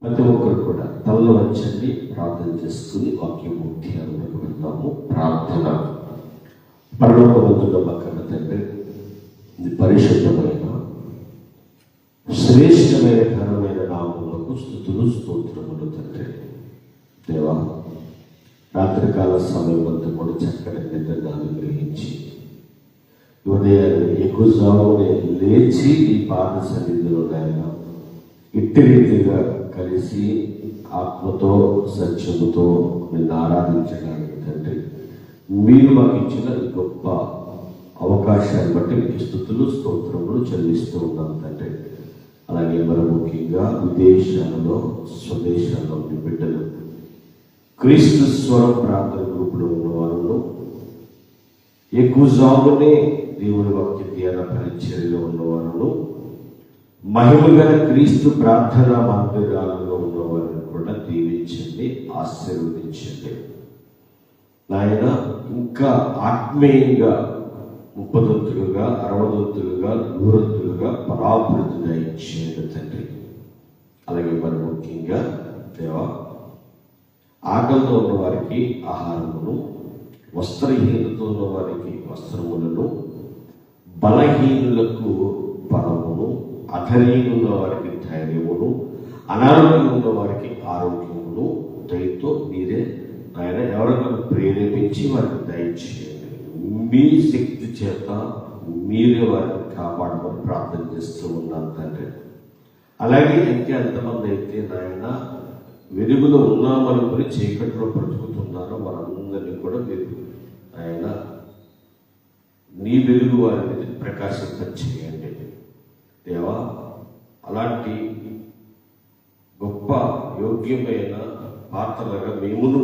ప్రతి ఒక్కరు కూడా తలలో వచ్చండి ప్రార్థన చేసుకుని వాక్యం ముఖ్యాలకు వెళ్తాము. ప్రార్థన. పరలోకమందున్న పక్కన తండ్రి ఇది పరిశుద్ధమైన శ్రేష్టమైన ఘనమైన నామములకు స్థుతులు స్తోత్రములు తండ్రి. దేవా రాత్రికాల సమయం అంతా కూడా చక్కని నిద్రను అనుగ్రహించి ఉదయాన్ని ఎక్కువసామునే లేచి ఈ పాద సన్నిధిలో నాయన ఇట్టి రీతిగా కలిసి ఆత్మతో సత్యముతో నిన్ను ఆరాధించడానికి తండ్రి మీరు మాకు ఇచ్చిన గొప్ప అవకాశాన్ని బట్టి మీకు స్థుతులు స్తోత్రములు చెల్లిస్తూ ఉన్నాం తండ్రి. అలాగే మరి ముఖ్యంగా విదేశాలలో స్వదేశాల్లో ఉన్న బిడ్డలు క్రీస్తు స్వరం ప్రార్థన గ్రూపులో ఉన్న వాళ్ళు ఎక్కువ జామునే దేవుని వాక్య ధ్యాన పరిచర్యలో ఉన్నవారు మహిమ గల క్రీస్తు ప్రార్థన మందిరాలలో ఉన్నవారిని కూడా దీవించండి ఆశీర్వదించండి. నాయన ఇంకా ఆత్మీయంగా ముప్పదొత్తులుగా అరవదొత్తులుగా నూరొత్తులుగా పరాభివృద్ధి దయచేయండి తండ్రి. అలాగే మరి ముఖ్యంగా దేవా ఆకలితో ఉన్న వారికి ఆహారమును వస్త్రహీనతో ఉన్న వారికి వస్త్రములను బలహీనులకు బలమును అధరీనుల వారికి ధైర్యమును అనారోగ్యం ఉన్న వారికి ఆరోగ్యమును దయతో మీరే ఆయన ఎవరైనా ప్రేరేపించి వారికి దయచేయండి. మీ శక్తి చేత మీరే వారిని కాపాడమని ప్రార్థన చేస్తూ ఉన్నాను తండ్రి. అలాగే ఇంకా ఎంతమంది అయితే నాయన వెలుగులో ఉన్నామనుకుని చీకటిలో బ్రతుకుతున్నారో వారందరినీ కూడా మీరు ఆయన నీ వెలుగు వారి మీద ప్రకాశింపచేయండి. దేవా అలాంటి గొప్ప యోగ్యమైన పాత్రలుగా మేమును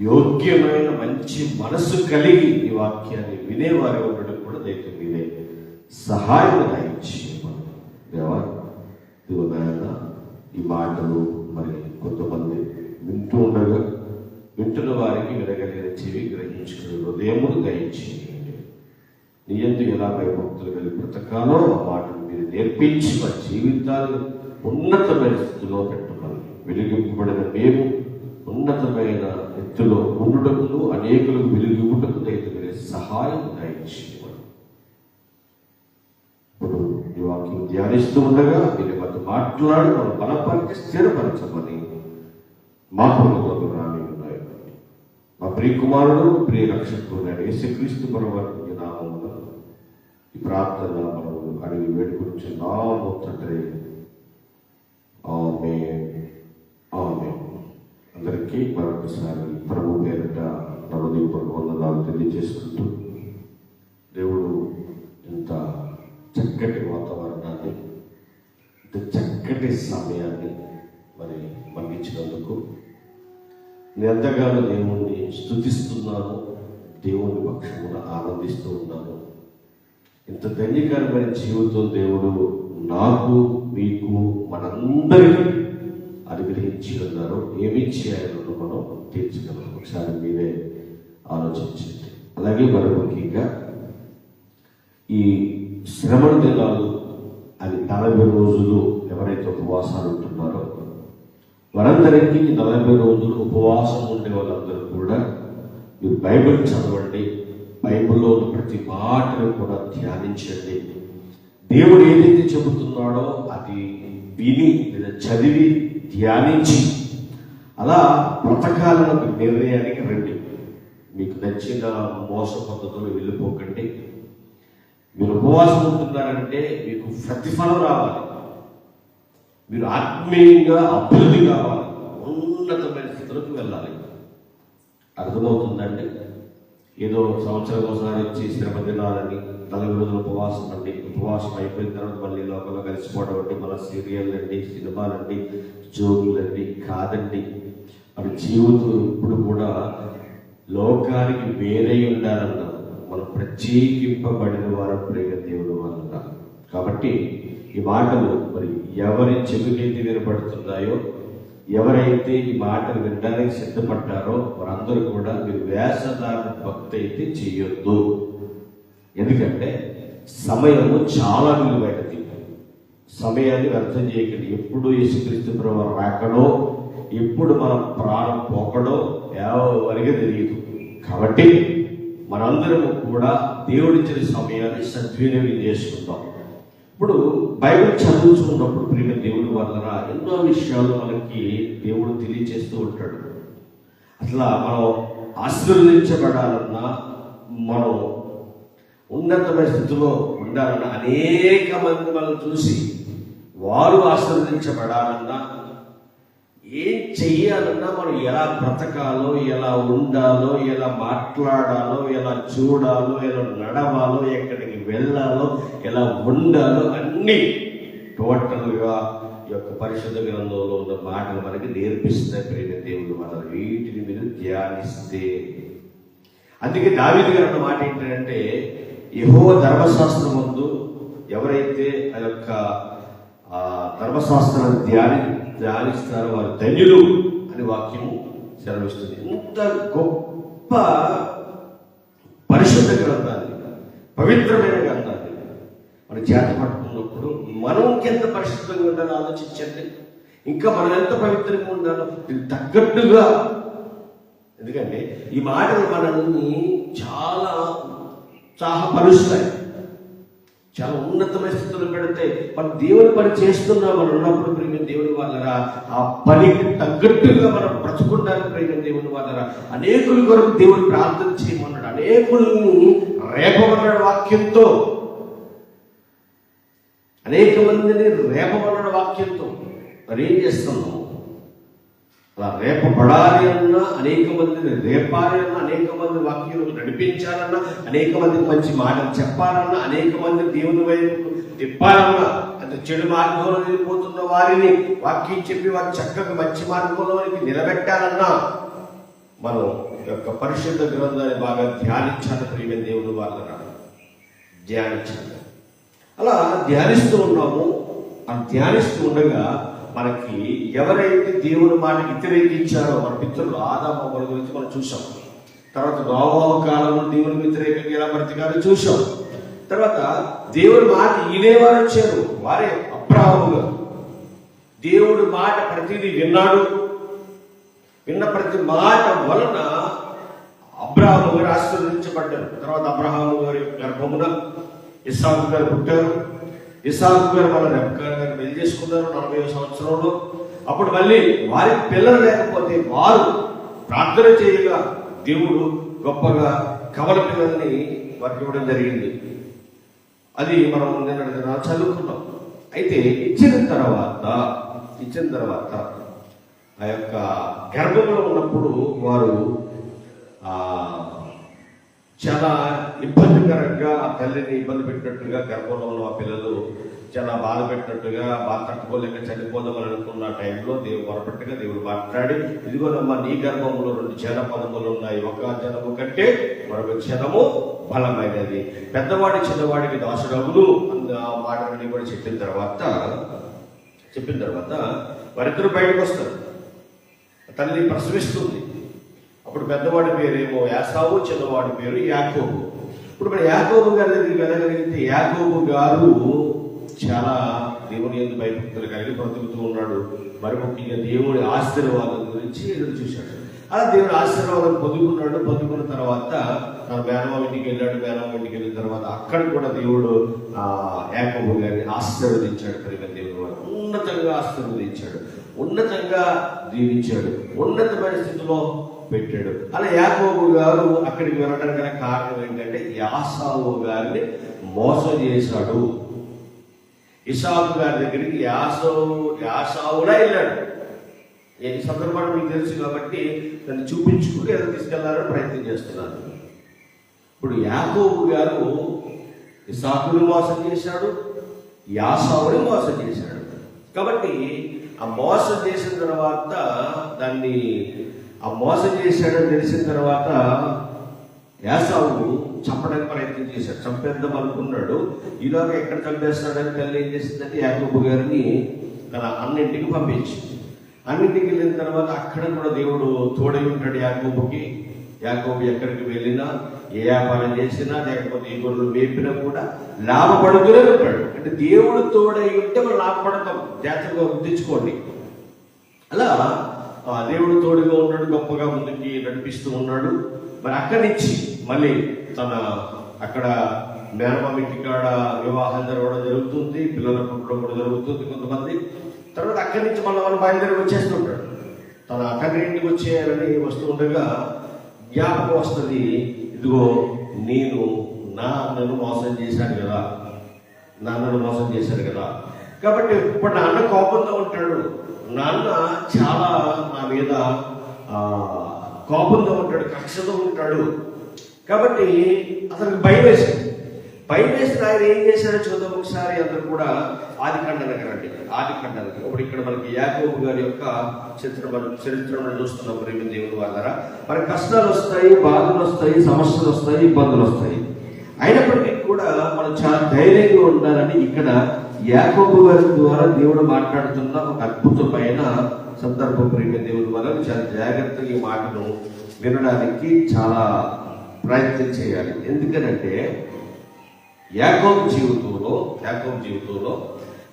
యోగ్యమైన మంచి మనసు కలిగి ఈ వాక్యాన్ని వినేవారు ఉండడం కూడా దయతో మీరే సహాయం దయచేయమని. దేవా ఇదిగో ఈ మాటలు మరి కొంతమంది వింటూ ఉండగా వింటున్న వారికి వినగలిగిన చెవి గ్రహించుకునే హృదయమును దయచేయండి. నీ ఎందు ఎలా భయభక్తులు కలిగి బ్రతకాలో ఆ మాటను మీరు నేర్పించి మా జీవితాలను ఉన్నతమైన స్థితిలో పెట్టమని వెలిగింపబడిన మేము ఉన్నతమైన ఎత్తులో ఉండుటకును అనేకులకు వెలిగివుటకు దయతో మీరే సహాయం దయచేయమని. ఇప్పుడు ఈ వాక్యం ధ్యానిస్తూ ఉండగా మీరు మాతో మాట్లాడి మన బలపరిచి స్థిరపరచమని మా పొలంలో రాని ఉన్నాయి. మా ప్రియ కుమారుడు ప్రియ రక్షకుడు నేను యేసుక్రీస్తు పరవారు ప్రార్థన మనము అడిగి వేడుకొచ్చి నామము తండ్రి ఆమె ఆమె అందరికీ మరొకసారి ప్రభు పేరిట నవదీపక వందనాలు తెలియజేసుకుంటూ దేవుడు ఇంత చక్కటి వాతావరణాన్ని ఇంత చక్కటి సమయాన్ని మరి మగ్గించినందుకు నేను ఎంతగానో దేవుణ్ణి స్థుతిస్తున్నాను దేవుని పక్షమున ఆనందిస్తూ ఉన్నాను. ఇంత ధన్యకరమైన జీవితం దేవుడు నాకు మీకు మనందరికీ అనుగ్రహించి ఉన్నారు ఏమి చేయాలని మనం తీర్చగలం ఒకసారి మీరే ఆలోచించండి. అలాగే మరి ముఖ్యంగా ఈ శ్రమణ దినాలు అది నలభై రోజులు ఎవరైతే ఉపవాసాలు ఉంటున్నారో వారందరికీ నలభై రోజులు ఉపవాసం ఉండే వాళ్ళందరూ కూడా మీరు బైబిల్ చదవండి. బైబిల్లో ఉన్న ప్రతి మాటను కూడా ధ్యానించండి. దేవుడు ఏదైతే చెబుతున్నాడో అది విని లేదా చదివి ధ్యానించి అలా బ్రతకాలను ఒక నిర్ణయానికి రండి. మీకు నచ్చిన మోస పద్ధతులు వెళ్ళిపోకండి. మీరు ఉపవాసం ఉంటున్నారంటే మీకు ప్రతిఫలం రావాలి. మీరు ఆత్మీయంగా అభివృద్ధి కావాలి. ఉన్నతమైన స్థితులకు వెళ్ళాలి. అర్థమవుతుందండి? ఏదో సంవత్సరం ఒకసారి వచ్చి శ్రమ తినాలని నలభై రోజులు ఉపవాసం అండి ఉపవాసం అయిపోయిన తర్వాత మళ్ళీ లోపల కలిసిపోవడం అండి. మన సీరియల్ అండి సినిమాలండి జోగులండి కాదండి. మన జీవితం ఇప్పుడు కూడా లోకానికి వేరే ఉండాలన్న మనం ప్రత్యేకింపబడిన వారు ప్రేమ దేవుడు వల్ల కాబట్టి ఈ మాటలు మరి ఎవరి చెవికైతే వినపడుతున్నాయో ఎవరైతే ఈ మాటలు వినడానికి సిద్ధపడ్డారో వారందరూ కూడా మీరు వేషధారణ భక్తి అయితే చేయొద్దు. ఎందుకంటే సమయము చాలా విలువైనది. సమయాన్ని వ్యర్థం చేయకండి. ఎప్పుడు యేసుక్రీస్తు ప్రభు రాకడో ఎప్పుడు మనం ప్రాణం పోకడో ఎవరికి తెలియదు. కాబట్టి మనందరము కూడా దేవుడిచ్చిన సమయాన్ని సద్వినియోగం చేసుకుందాం. ఇప్పుడు బైబిల్ చదువుతున్నప్పుడు ప్రియ దేవుడి వలన ఎన్నో విషయాలు మనకి దేవుడు తెలియచేస్తూ ఉంటాడు. అట్లా మనం ఆశీర్వదించబడాలన్నా మనం ఉన్నతమైన స్థితిలో ఉండాలన్నా అనేక మంది మనం చూసి వారు ఆశీర్వదించబడాలన్నా ఏం చెయ్యాలన్నా మనం ఎలా బ్రతకాలో ఎలా ఉండాలో ఎలా మాట్లాడాలో ఎలా చూడాలో ఎలా నడవాలో ఎక్కడికి వెళ్ళాలో ఎలా ఉండాలో అన్నీ టోటల్గా ఈ యొక్క పరిశుద్ధ గ్రంథంలో ఉన్న మాటలు మనకి నేర్పిస్తాయి ప్రేమ దేవుడు మన వీటిని మీరు ధ్యానిస్తే. అందుకే దావిది గారు ఉన్న మాట ఏంటంటే యహో ధర్మశాస్త్రం ముందు ఎవరైతే ఆ యొక్క ధర్మశాస్త్రాన్ని ధ్యాని ధ్యానిస్తారో వారు ధన్యులు అని వాక్యము సెలవిస్తుంది. ఇంత గొప్ప పరిశుద్ధ గ్రంథాన్ని పవిత్రమైన గ్రంథాన్ని మన చేత పట్టుకున్నప్పుడు మనం ఎంత పరిశుద్ధంగా ఉండాలో ఆలోచించండి. ఇంకా మనం ఎంత పవిత్రంగా ఉండాలో తగ్గట్టుగా. ఎందుకంటే ఈ మాటలు మనల్ని చాలా ఉత్సాహపరుస్తాయి. చాలా ఉన్నతమైన స్థితిలో పెడితే మనం దేవుని పని చేస్తున్నాం మనం ఉన్నప్పుడు ప్రేమ దేవుని వాళ్ళరా ఆ పనికి తగ్గట్టుగా మనం బ్రతుకుంటానికి ప్రేమ దేవుని వాళ్ళరా అనేకుల కొరకు దేవుని ప్రార్థన చేయమన్నాడు. అనేకులను రేపమన్నాడు వాక్యంతో అనేక మందిని రేపమన్నాడు వాక్యంతో మరి ఏం చేస్తున్నాం? అలా రేపబడాలి అన్నా అనేక మందిని రేపాలి అన్నా అనేక మంది వాక్యం నడిపించాలన్నా అనేక మందికి మంచి మాటలు చెప్పాలన్నా అనేక మంది దేవుని వైపు తిప్పాలన్నా అంటే చెడు మార్గంలో వెళ్ళిపోతున్న వారిని వాక్యం చెప్పి వారి చక్కగా మంచి మార్గంలోనికి నిలబెట్టాలన్నా మనం ఈ యొక్క పరిశుద్ధ గ్రంథాన్ని బాగా ధ్యానించాలి ప్రియమైన దేవుని వాళ్ళ ధ్యానించాలి అలా ధ్యానిస్తూ ఉన్నాము. ఆ ధ్యానిస్తూ ఉండగా మనకి ఎవరైతే దేవుని మాట వ్యతిరేకించారో మన పితృలు ఆదామ గురించి మనం చూసాం తర్వాత నోవాహు కాలంలో దేవుని వ్యతిరేకంగా ఎలా బ్రతికారో చూసాం తర్వాత దేవుడి మాట వినేవారు వచ్చారు. వారే అబ్రాహముగా దేవుడి మాట ప్రతిదీ విన్నాడు. విన్న ప్రతి మాట వలన అబ్రాహము గారు ఆశీర్వదించబడ్డారు. తర్వాత అబ్రహాము గారి గర్భమున ఇస్సాకు గారు పుట్టారు. ఇసాకు గారు వాళ్ళ రెబ్బకా గారు పెళ్ళి చేసుకున్నారు నలభై సంవత్సరంలో. అప్పుడు మళ్ళీ వారికి పిల్లలు లేకపోతే వారు ప్రార్థన చేయగా దేవుడు గొప్పగా కవల పిల్లల్ని వారికి ఇవ్వడం జరిగింది. అది మనం నిన్న చదువుకున్నాం. అయితే ఇచ్చిన తర్వాత ఇచ్చిన తర్వాత ఆ యొక్క గర్భంలో ఉన్నప్పుడు వారు చాలా ఇబ్బందికరంగా ఆ తల్లిని ఇబ్బంది పెట్టినట్టుగా గర్భంలో ఉన్న ఆ పిల్లలు చాలా బాధ పెట్టినట్టుగా బాధ తట్టుకోలేక చనిపోదామని అనుకున్న టైంలో దేవుడు పొరపట్టుగా దేవుడు మాట్లాడి ఇదిగోనమ్మా నీ గర్భంలో రెండు జన పదములు ఉన్నాయి. ఒక జనము కంటే మరొక జనము బలమైనది. పెద్దవాడి చిన్నవాడికి దాసుడవులు. అన్న ఆ మాటలని కూడా చెప్పిన తర్వాత చెప్పిన తర్వాత వారిద్దరు బయటకు వస్తారు. తల్లి ప్రసవిస్తుంది. అప్పుడు పెద్దవాడి పేరేమో యాసావు చిన్నవాడి పేరు యాకోబు. ఇప్పుడు మన యాకోబు గారి దగ్గరికి వెళ్ళగలిగితే యాకోబు గారు చాలా దేవుని ఎందుకు భయభక్తులు కలిగి బ్రతుకుతూ ఉన్నాడు. మరి ముఖ్యంగా దేవుడి ఆశీర్వాదం గురించి ఎదురు చూశాడు. అలా దేవుడు ఆశీర్వాదం పొందుకున్నాడు. పొందుకున్న తర్వాత తన మేనమామ ఇంటికి వెళ్ళాడు. మేనమామ ఇంటికి వెళ్ళిన తర్వాత అక్కడ కూడా దేవుడు ఆ యాకోబు గారిని ఆశీర్వదించాడు. ప్రేమ దేవుడు వారు ఉన్నతంగా ఆశీర్వదించాడు. ఉన్నతంగా దీవించాడు ఉన్నతమైన స్థితిలో పెట్టాడు. అలా యాకోబు గారు అక్కడికి వెళ్ళడానికి గల కారణం ఏంటంటే యాసావు గారిని మోసం చేశాడు. ఇసాకు గారి దగ్గరికి యాసవు యాసావుడా వెళ్ళాడు. ఈ సందర్భాన్ని మీకు తెలుసు కాబట్టి దాన్ని చూపించుకుంటూ ఎలా తీసుకెళ్ళాలని ప్రయత్నం చేస్తున్నాను. ఇప్పుడు యాకోబు గారు ఇసాకుని మోసం చేశాడు యాసావుని మోసం చేశాడు. కాబట్టి ఆ మోసం చేసిన తర్వాత దాన్ని ఆ మోసం చేశాడని తెలిసిన తర్వాత యాసావు చంపడానికి ప్రయత్నం చేశాడు. చంపేద్దాం అనుకున్నాడు. ఈలోగా ఎక్కడ చంపేస్తాడని తల్లి ఏం చేసిందంటే యాకబు గారిని తన అన్నింటికి పంపించింది. అన్నింటికి వెళ్ళిన తర్వాత అక్కడ కూడా దేవుడు తోడై ఉంటాడు యాకోబుకి. యాకోబు ఎక్కడికి వెళ్ళినా ఏ వ్యాపారం చేసినా లేకపోతే ఈ గొర్రెలు మేపినా కూడా లాభపడుతూనే ఉంటాడు. అంటే దేవుడు తోడై ఉంటే మనం లాభపడతాం. జాగ్రత్తగా గుర్తించుకోండి అలా దేవుడు తోడుగా ఉన్నాడు గొప్పగా ముందుకి నడిపిస్తూ ఉన్నాడు. మరి అక్కడి నుంచి మళ్ళీ తన అక్కడ మేనమామ ఇంటికాడ వివాహం జరగడం జరుగుతుంది పిల్లల పుట్టడం కూడా జరుగుతుంది కొంతమంది. తర్వాత అక్కడి నుంచి మళ్ళీ వాళ్ళు బయలుదేరి వచ్చేస్తుంటాడు తన తండ్రి ఇంటికి వచ్చేయాలని వస్తూ ఉండగా జ్ఞాపకం వస్తుంది ఇదిగో నేను నా అన్నను మోసం చేశాను కదా నాన్నను మోసం చేశాడు కదా. కాబట్టి ఇప్పుడు నా అన్న కోపంతో ఉంటాడు. నాన్న చాలా నా మీద ఆ, కోపంతో ఉంటాడు కక్షతో ఉంటాడు. కాబట్టి అతనికి భయం వేసింది. భయం వేసిన ఆయన ఏం చేశారో చూద్దాం ఒకసారి. అందరూ కూడా ఆది ఖండనకి రండి ఆది ఇప్పుడు ఇక్కడ మనకి యాకోబు గారి యొక్క చిత్ర మనం చరిత్ర మనం చూస్తున్నాం ప్రేమ దేవుడు వాళ్ళ మరి కష్టాలు వస్తాయి బాధలు వస్తాయి సమస్యలు వస్తాయి ఇబ్బందులు వస్తాయి. అయినప్పటికీ కూడా మనం చాలా ధైర్యంగా ఉండాలని ఇక్కడ యాకోబు గారి ద్వారా దేవుడు మాట్లాడుతున్న ఒక అద్భుతమైన సందర్భం ప్రేమ దేవుని వల్ల చాలా జాగ్రత్తగా ఈ మాటను వినడానికి చాలా ప్రయత్నం చేయాలి. ఎందుకనంటే యాకోబు జీవితంలో యాకోబు జీవితంలో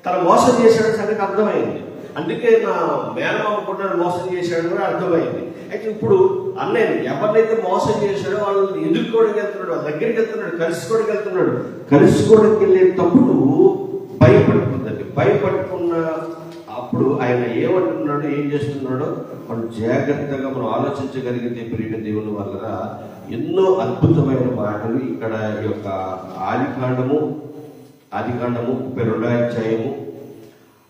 తన మోసం చేశాడు సంగతి అర్థమైంది. అందుకే నా మేనమామ కూడా మోసం చేశాడు కూడా అర్థమైంది. అయితే ఇప్పుడు అన్నయ్య ఎవరినైతే మోసం చేశాడో వాళ్ళని ఎదుర్కోవడానికి వెళ్తున్నాడు వాళ్ళ దగ్గరికి వెళ్తున్నాడు కలుసుకోవడానికి వెళ్తున్నాడు. కలుసుకోవడానికి వెళ్ళేటప్పుడు భయపడుతుందండి. భయపడుతున్న అప్పుడు ఆయన ఏమంటున్నాడు ఏం చేస్తున్నాడో మనం జాగ్రత్తగా మనం ఆలోచించగలిగితే ప్రియ దేవుని వల్ల ఎన్నో అద్భుతమైన మాటలు ఇక్కడ ఈ యొక్క ఆదికాండము ఆదికాండము ముప్పై అధ్యాయము.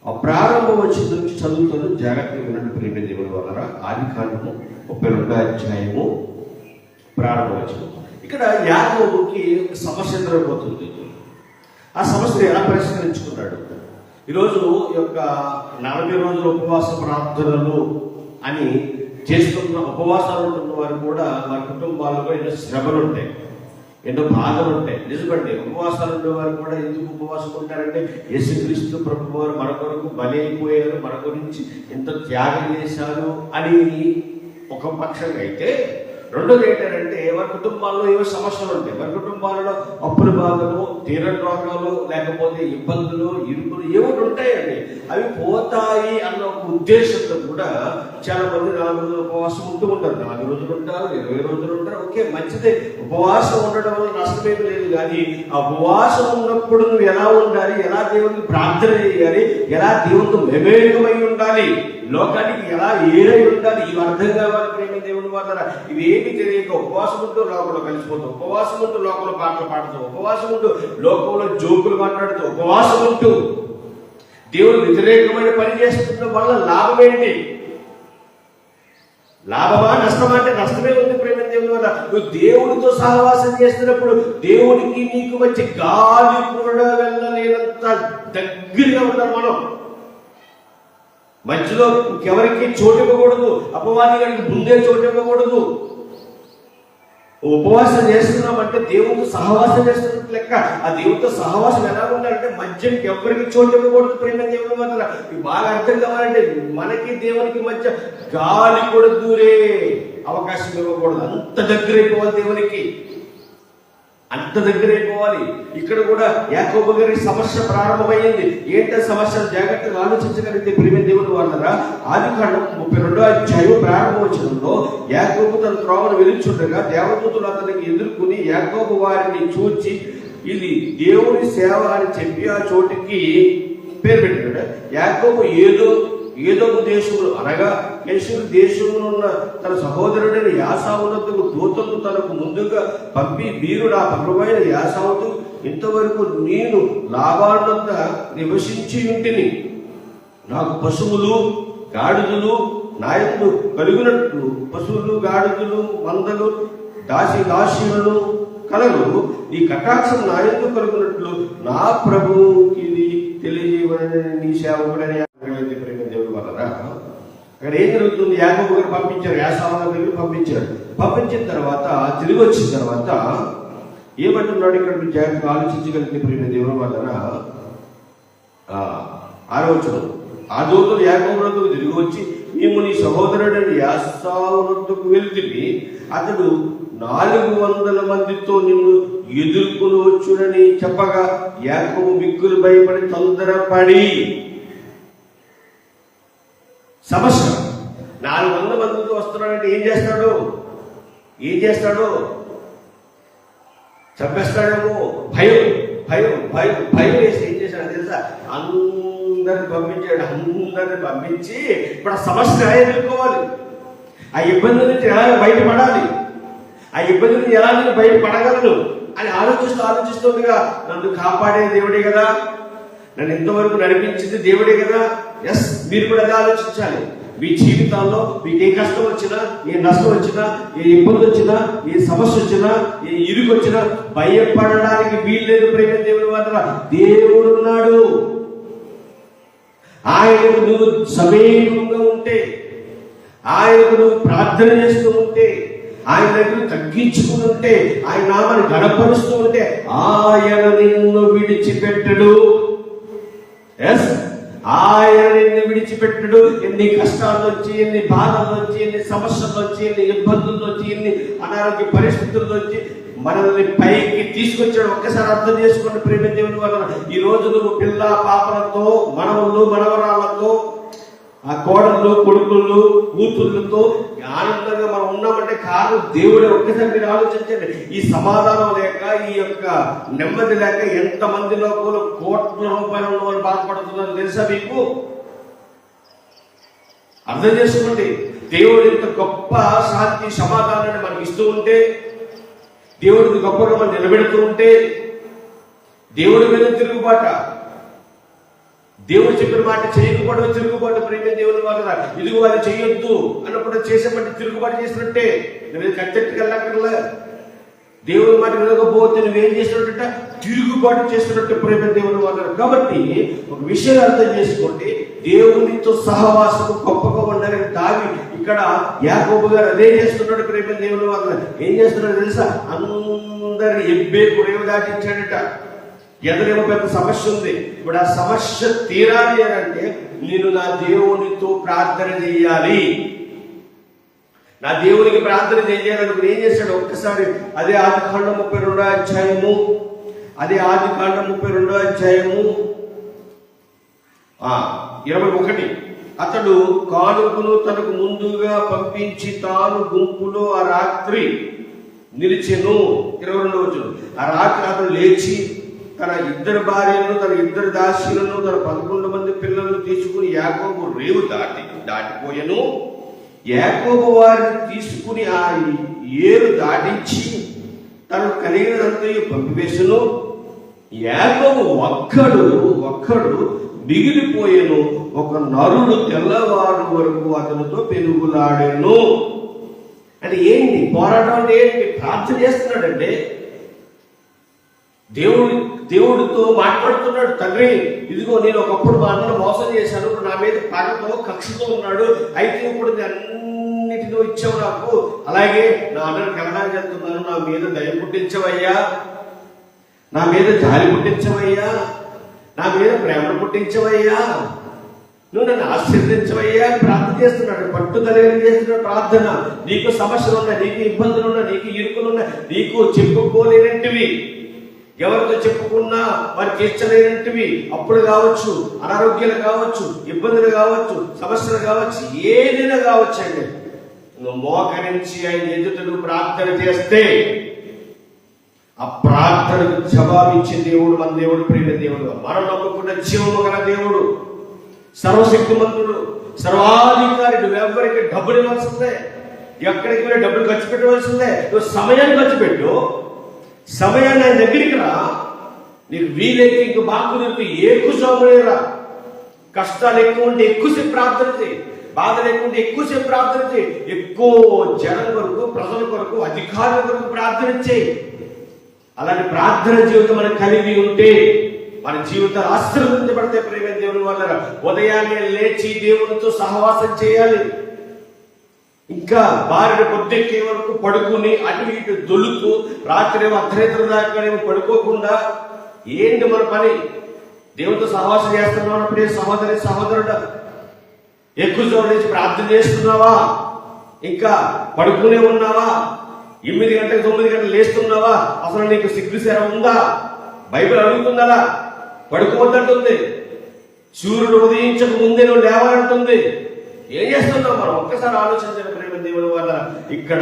ఆ ప్రారంభం వచ్చిన నుంచి చదువుతాను. జాగ్రత్తగా వినండి ప్రియ దేవుని వల్ల ఆదికాండము ముప్పై రెండో అధ్యాయము ప్రారంభం వచ్చిన ఇక్కడ యాదవుకి సమస్య ఎదురైపోతుంది. ఆ సమస్యను ఎలా పరిష్కరించుకున్నాడు? ఈరోజు ఈ యొక్క నలభై రోజుల ఉపవాస ప్రార్థనలు అని చేస్తున్న ఉపవాసాలు ఉంటున్న వారు కూడా వారి కుటుంబాల్లో ఎన్నో శ్రమలు ఉంటాయి ఎన్నో బాధలు ఉంటాయి నిజమండి ఉపవాసాలు ఉండేవారు కూడా ఎందుకు ఉపవాసం ఉంటారంటే యేసుక్రీస్తు ప్రభు వారు మన కొరకు బలి అయిపోయారు మన గురించి ఎంత త్యాగం చేశారు అని ఒక పక్షంగా అయితే రెండోది ఏంటంటే వారి కుటుంబాల్లో ఏవో సమస్యలు ఉంటాయి. వారి కుటుంబాలలో అప్పుల బాధలు తీరని రోగాలు లేకపోతే ఇబ్బందులు ఇరుకులు ఏవో ఉంటాయండి. అవి పోతాయి అన్న ఒక ఉద్దేశంతో కూడా చాలా మంది నాలుగు రోజులు ఉపవాసం ఉంటూ ఉంటారు. నాలుగు రోజులు ఉంటారు ఇరవై రోజులు ఉంటారు. ఓకే మంచిదే. ఉపవాసం ఉండడం వల్ల నష్టమేమి లేదు. కానీ ఆ ఉపవాసం ఉన్నప్పుడు నువ్వు ఎలా ఉండాలి? ఎలా దేవునికి ప్రార్థన చేయాలి? ఎలా దేవునికి వివేకమై ఉండాలి లోకానికి ఎలా ఏడై ఉండాలి ఇవి అర్థం కావాలి ప్రేమ దేవుని వల్ల ఇవేమి తెలియక ఉపవాసం ఉంటూ లోకంలో కలిసిపోతాం ఉపవాసం ఉంటూ లోకంలో పాటలు పాడుతాం ఉపవాసం ఉంటూ లోకంలో జోకులు మాట్లాడుతూ ఉపవాసం ఉంటూ దేవుడు వ్యతిరేకమైన పని చేస్తున్న వల్ల లాభం ఏంటి? లాభమా నష్టమా అంటే నష్టమే ఉంది ప్రేమ దేవుని వల్ల నువ్వు దేవుడితో సహవాసం చేస్తున్నప్పుడు దేవుడికి నీకు వచ్చి గాలి కూడా వెళ్ళలేనంత దగ్గరగా ఉన్నారు మనం. మధ్యలో ఇంకెవరికి చోటు ఇవ్వకూడదు. అపవాది గారికి ముందే చోటు ఇవ్వకూడదు. ఉపవాసం చేస్తున్నామంటే దేవుడితో సహవాసం చేస్తున్నట్టు లెక్క. ఆ దేవుడితో సహవాసం ఎలా ఉండాలంటే మధ్యకి ఎవరికి చోటు ఇవ్వకూడదు ప్రేమ దేవుడు వల్ల బాగా అర్థం కావాలంటే మనకి దేవునికి మధ్య గాలి కూడా దూరే అవకాశం ఇవ్వకూడదు. అంత దగ్గర అయిపోవాలి దేవునికి. అంత దగ్గరైపోవాలి ఇక్కడ కూడా యాకోబు గారి సమస్య ప్రారంభమైంది. ఏంట సమస్య? జాగ్రత్తగా ఆలోచించగలిగితే ప్రేమ దేవుని అన్నారా ఆది కాండం ముప్పై రెండో అధ్యాయం ప్రారంభోచనంలో యాకోబు తన త్రోవను వెలుచుండగా దేవదూతులు అతనికి ఎదుర్కొని యాకోబు వారిని చూచి ఇది దేవుని సేవ అని చెప్పి ఆ చోటికి పేరు పెట్టాడు. యాకోబు ఏదో ఏదో దేశములు అనగా కేశుడు దేశంలో ఉన్న తన సహోదరుడైన యాసావునకు దూతలు తనకు ముందుగా పంపి మీరు నా ప్రభువైన యాసావుతూ ఇంతవరకు నేను లాభాన్నంత నివసించి ఉంటిని. నాకు పశువులు గాడిదలు నాయకులు కలిగినట్లు పశువులు గాడిదలు మందలు దాసి దాసీలను కలలు ఈ కటాక్షం నా ఎందుకు కలుగునట్లు నా ప్రభువుకి ఇది నీ సేవకుడని అర్థమైంది ప్రేమ దేవుడు వలన అక్కడ ఏం జరుగుతుంది? యాకబు గారు పంపించారు యాసావ దగ్గర పంపించారు. పంపించిన తర్వాత తిరిగి వచ్చిన తర్వాత ఏమంటున్నాడు ఇక్కడ మీరు జాగ్రత్తగా ఆలోచించగలిగితే ప్రేమ దేవుడు వలన ఆలోచన ఆ దూతలు యాకోబులకు తిరిగి వచ్చి మేము నీ సహోదరుడని యాసావునకు వెళ్తివి అతడు నాలుగు వందల మందితో నిన్ను ఎదుర్కొని వచ్చునని చెప్పగా యాకోబు మిక్కులు భయపడి తొందరపడి సమస్య. నాలుగు వందల మందితో వస్తున్నాడంటే ఏం చేస్తాడు? ఏం చేస్తాడు? చంపేస్తాడేమో? భయం భయం భయం భయం వేసి ఏం చేశాడు తెలుసా? అందరిని పంపించాడు అందరిని పంపించి ఇప్పుడు ఆ సమస్య ఎదుర్కోవాలి. ఆ ఇబ్బంది నుంచి ఎలా బయటపడాలి? ఆ ఇబ్బంది నుంచి ఎలా నేను బయటపడగలను? అని ఆలోచిస్తూ ఆలోచిస్తుండగా నన్ను కాపాడే దేవుడే కదా. నన్ను ఇంతవరకు నడిపించింది దేవుడే కదా. ఎస్ మీరు కూడా అదే ఆలోచించాలి. మీ జీవితాల్లో మీకు ఏ కష్టం వచ్చినా ఏ నష్టం వచ్చినా ఏ ఇబ్బంది వచ్చినా ఏ సమస్య వచ్చినా ఏ ఇరుకు వచ్చినా భయపడడానికి వీల్లేదు ప్రేమ దేవుడు మాత్రం దేవుడు ఉన్నాడు. ఆయనకు నువ్వు సమీపంగా ఉంటే ఆయనకు నువ్వు ప్రార్థన చేస్తూ ఉంటే ఆయన దగ్గర తగ్గించుకుని ఉంటే ఆయన నామాన్ని గడపరుస్తూ ఉంటే ఆయన నిన్ను విడిచిపెట్టడు. ఎస్ ఆయన నిన్ను విడిచిపెట్టడు ఎన్ని కష్టాలు వచ్చి ఎన్ని బాధలు వచ్చి ఎన్ని సమస్యలు వచ్చి ఎన్ని ఇబ్బందులు వచ్చి ఎన్ని అనారోగ్య పరిస్థితులు వచ్చి మనల్ని పైకి తీసుకొచ్చాడు. ఒక్కసారి అర్థం చేసుకోండి ప్రేమ దేవుని వలన ఈ రోజు నువ్వు పిల్ల పాపలతో మనవళ్ళు మనవరాలతో ఆ కోడళ్ళు కొడుకులు కూతుళ్ళతో ఆనందంగా మనం ఉన్నామంటే కారణం దేవుడే. ఒక్కసారి మీరు ఆలోచించండి. ఈ సమాధానం లేక ఈ యొక్క నెమ్మది లేక ఎంత మంది లోపల కోట్ల రూపాయలు ఉన్న వాళ్ళు బాధపడుతున్నారు తెలుసా మీకు? అర్థం చేసుకోండి. దేవుడు ఇంత గొప్ప శాంతి సమాధానాన్ని మనకి ఇస్తూ ఉంటే దేవుడికి గొప్పగా మనం నిలబెడుతూ ఉంటే దేవుడి మీద తిరుగుబాట దేవుడు చెప్పిన మాట చేయకపోవడం తిరుగుబాటు ప్రేమ దేవుని వాళ్ళ ఇదిగో అది చేయొద్దు అన్నప్పుడు చేసేమంటే తిరుగుబాటు చేసినట్టే. నువ్వు కత్తెట్టుకు వెళ్ళక్కర్లే దేవుని మాట వినకపోతే నువ్వేం చేసినట్ట తిరుగుబాటు చేస్తున్నట్టు ప్రేమ దేవుని వాళ్ళ కాబట్టి ఒక విషయం అర్థం చేసుకోండి. దేవునితో సహవాసం గొప్పగా ఉండాలని దావి ఇక్కడ యాకోబు గారు అదే చేస్తున్నాడు ప్రేమ దేవుని వాళ్ళ ఏం చేస్తున్నాడు తెలుసా? అందరి ఎబ్బే కురేవు దాటించాడట. ఎదురేమో పెద్ద సమస్య ఉంది. ఇప్పుడు ఆ సమస్య తీరాలి అని అంటే నేను నా దేవునితో ప్రార్థన చేయాలి. నా దేవునికి ప్రార్థన చేయాలని ఏం చేశాడు? ఒక్కసారి అదే ఆదికాండం ముప్పై రెండో అధ్యాయము. అదే ఆదికాండం ముప్పై రెండో అధ్యాయము. ఇరవై ఒకటి. అతడు కానుకను తనకు ముందుగా పంపించి తాను గుంపులో ఆ రాత్రి నిలిచెను. ఇరవై రెండు రోజులు ఆ రాత్రి అతను లేచి తన ఇద్దరు భార్యలను తన ఇద్దరు దాసులను తన పదకొండు మంది పిల్లలను తీసుకుని యాకోబు రేవు దాటి దాటిపోయెను. యాకోబు వారిని తీసుకుని ఆ ఏరు దాటించి తను కలిగినంతయు పంపివేశను. యాకోబు ఒక్కడు ఒక్కడు మిగిలిపోయాను. ఒక నరుడు తెల్లవారు వరకు అతనితో పెనుగులాడాను. అంటే ఏంటి? పోరాటం అంటే ఏంటి? ప్రార్థన చేస్తున్నాడంటే దేవుడు దేవుడితో మాట్లాడుతున్నాడు తండ్రి ఇదిగో నేను ఒకప్పుడు మా అందరూ మోసం చేశాను ఇప్పుడు నా మీద పగతో కక్షతో ఉన్నాడు అయితే ఇప్పుడు అన్నిటిలో ఇచ్చావు నాకు. అలాగే నా అన్నను కలడానికి వెళ్తున్నాను నా మీద దయ పుట్టించవయ్యా. నా మీద జాలి పుట్టించవయ్యా. నా మీద ప్రేమ పుట్టించవయ్యా. నువ్వు నన్ను ఆశీర్వదించవయ్యా అని ప్రార్థన చేస్తున్నాడు. పట్టుదల చేస్తున్నాడు ప్రార్థన. నీకు సమస్యలు ఉన్నాయి నీకు ఇబ్బందులు ఉన్నాయి నీకు ఇరుకులు ఉన్నాయి నీకు చెప్పుకోలేనటివి ఎవరితో చెప్పుకున్నా వారి తీర్చలేనటివి అప్పుడు కావచ్చు అనారోగ్యాలు కావచ్చు ఇబ్బందులు కావచ్చు సమస్యలు కావచ్చు ఏదైనా కావచ్చు అండి. నువ్వు మోకరించి ఆయన ఎదుటను ప్రార్థన చేస్తే ఆ ప్రార్థనకు జవాబిచ్చే దేవుడు మన దేవుడు ప్రేమ దేవుడు. మనం నమ్ముకున్న జీవము గల దేవుడు. సర్వశక్తిమంతుడు సర్వాధికారి నువ్వెవ్వరికి డబ్బులు ఇవ్వాల్సిందే. ఎక్కడికి వెళ్ళి డబ్బులు ఖర్చు పెట్టవలసిందే. నువ్వు సమయాన్ని ఖర్చు పెట్టు. సమయాన్ని ఆయన దగ్గరికి రా. నీకు వీలైతే ఇంక బాగు నీకు ఏకుసోమలేరా కష్టాలు ఎక్కువ ఉంటే ఎక్కువసేపు ప్రార్థన చేయి. బాధలు ఎక్కువ ఉంటే ఎక్కువసేపు ప్రార్థన చేయి. ఎక్కువ జనం కొరకు ప్రజల కొరకు అధికారుల కొరకు ప్రార్థన చేయి. అలాంటి ప్రార్థన జీవితం మనం కలిగి ఉంటే మన జీవితాలు ఆశీర్వదించబడితే ప్రేమ దేవుని వల్ల ఉదయాన్నే లేచి దేవునితో సహవాసం చేయాలి. ఇంకా భార్య పొద్దెక్కే వరకు పడుకుని అటు ఇటు దొల్లుతూ రాత్రి ఏమో అర్ధరాత్రి దాకానేమో పడుకోకుండా ఏంటి మన పని? దేవుడితో సహవాసం చేస్తున్నాం అప్పుడే సహోదరి సహోదరుడు ఎక్కువ నుంచి ప్రార్థన చేస్తున్నావా? ఇంకా పడుకునే ఉన్నావా? ఎనిమిది గంటలకు తొమ్మిది గంటలు లేస్తున్నావా? అసలు నీకు సిగ్గు శర ఉందా? బైబిల్ అడుగుతుందా పడుకోవద్దంటుంది. సూర్యుడు ఉదయించక ముందే నువ్వు లేవాలంటుంది. ఏం చేస్తున్నాం మనం ఒక్కసారి ఆలోచించిన ప్రేమ దేవుని వల్ల ఇక్కడ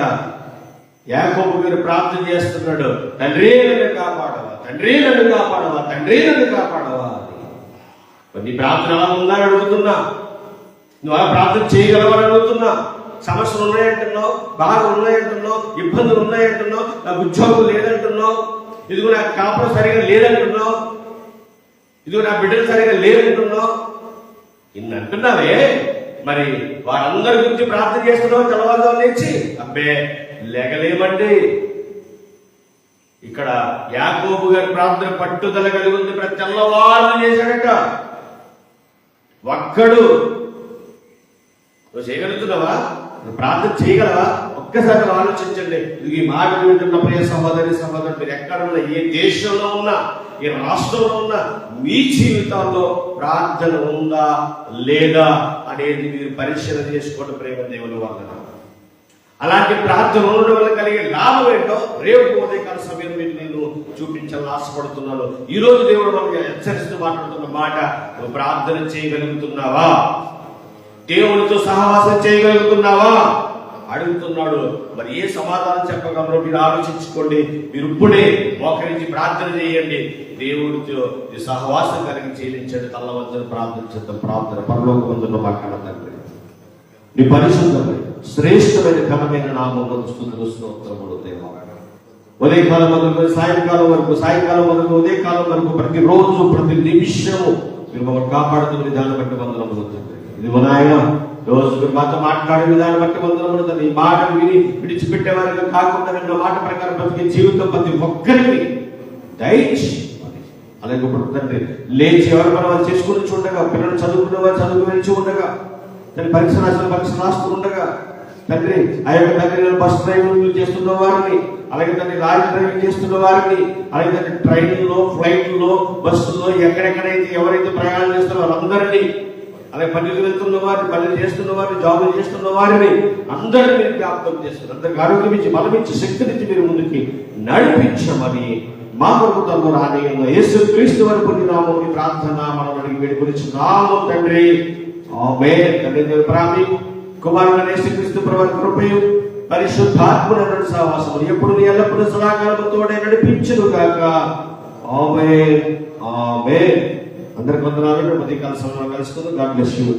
యాకోబు మీరు ప్రార్థన చేస్తున్నాడు. తండ్రి నన్ను కాపాడవా? తండ్రి నన్ను కాపాడవా? తండ్రి నన్ను కాపాడవా కొన్ని నీ ప్రార్థన అలా ఉందని అడుగుతున్నా. నువ్వు అలా ప్రార్థన చేయగలవని అడుగుతున్నా. సమస్యలు ఉన్నాయంటున్నావు బాధలు ఉన్నాయంటున్నావు ఇబ్బందులు ఉన్నాయంటున్నావు నాకు ఉద్యోగం లేదంటున్నావు ఇదిగో నాకు కాపురం సరిగా లేదంటున్నావు ఇదిగో నా బిడ్డలు సరిగా లేదంటున్నావు ఇన్ని అంటున్నావే? మరి వారందరి గురించి ప్రార్థన చేస్తున్నావు తెల్లవారుజాము లేచి. అబ్బే లేగలేమండి. ఇక్కడ యాకోబు గారి ప్రార్థన పట్టుదల కలిగి ఉంది ప్రతి తెల్లవారు చేశాడట ఒక్కడు. నువ్వు చేయగలుగుతున్నావా? నువ్వు ప్రార్థన చేయగలవా? ఒక్కసారి ఆలోచించండి. ఇది ఈ మాట వింటున్న ప్రియ సహోదరి సహోదరు మీరు ఎక్కడ ఉన్నా ఏ దేశంలో ఉన్నా ఈ రాష్ట్రంలో ఉన్న మీ జీవితాల్లో ప్రార్థన ఉందా లేదా అనేది మీరు పరిశీలన చేసుకోవడం ప్రేమ దేవుని వల్ల అలాంటి ప్రార్థన ఉండడం వల్ల కలిగే లాభం ఏంటో రేపు ఉదయకాల సమయం మీకు నేను చూపించాలని ఆశపడుతున్నాను. ఈ రోజు దేవుడు మనకి హెచ్చరిస్తూ మాట్లాడుతున్న మాట నువ్వు ప్రార్థన చేయగలుగుతున్నావా? దేవునితో సహవాసం చేయగలుగుతున్నావా? అడుగుతున్నాడు. మరి ఏ సమాధానం చెప్పగలరో మీరు ఆలోచించుకోండి. మీరు ఇప్పుడే మోకరించి ప్రార్థన చేయండి. దేవుడితో ఈ సహవాసం కలిగి చేయించండి తల్లవద్దని ప్రార్థన చేద్దాం. ప్రార్థన పరలోకమందున్న మాట్లాడ తండ్రి. నీ పరిశుద్ధమైన శ్రేష్టమైన ఘనమైన నామంలో స్థుతులు స్తోత్రములు దేవా. ఉదయకాలం వరకు సాయంకాలం వరకు సాయంకాలం మొదలు ఉదయకాలం వరకు ప్రతి రోజు ప్రతి నిమిషము మీరు మమ్మల్ని కాపాడుతున్న విధానం బట్టి వందనములు ఇది మా నాయన రోజు మాతో మాట్లాడే విధానం బట్టి వందనములు తండ్రి ఈ మాట విని విడిచిపెట్టే వారికి కాకుండా రెండు మాట ప్రకారం బ్రతికే జీవితం ప్రతి ఒక్కరికి దయచి అలాగే ఇప్పుడు తండ్రి లేచి ఎవరి పని వారు చేసుకుని చూడగా పిల్లలు చదువుకున్న వారు చదువుకుని ఉండగా తన పరీక్ష రాసిన పరీక్ష రాస్తూ ఉండగా తండ్రి ఆ యొక్క తండ్రి బస్ డ్రైవింగ్ చేస్తున్న వారిని అలాగే తండ్రి లారీ డ్రైవింగ్ చేస్తున్న వారిని అలాగే తండ్రి ట్రైన్లో ఫ్లైట్లో బస్సులో ఎక్కడెక్కడైతే ఎవరైతే ప్రయాణం చేస్తున్నారో వాళ్ళందరినీ అలాగే పల్లెలు వెళ్తున్న వారిని పల్లెలు చేస్తున్న వారిని జాబులు చేస్తున్న వారిని అందరినీ మీరు జ్ఞాపకం చేస్తున్నారు అందరికి ఆరోగ్యం ఇచ్చి బలం శక్తినిచ్చి మీరు ముందుకి నడిపించమని మా కొరకు తను రానియంగా యేసు క్రీస్తు వారి నీ నామముని ప్రార్థన మనం అడిగి వేడుకొని నామం తండ్రి. ఆమె తండ్రి ప్రామి కుమారుడు యేసు క్రీస్తు ప్రభావి కృపయు పరిశుద్ధాత్మను సహవాసము ఎప్పుడు నీ ఎల్లప్పుడూ సదాకాలము తోడే నడిపించును గాక ఆమె ఆమె అందరికి వందనాలు. మధ్యకాల సమయంలో కలుసుకుందాం. God bless you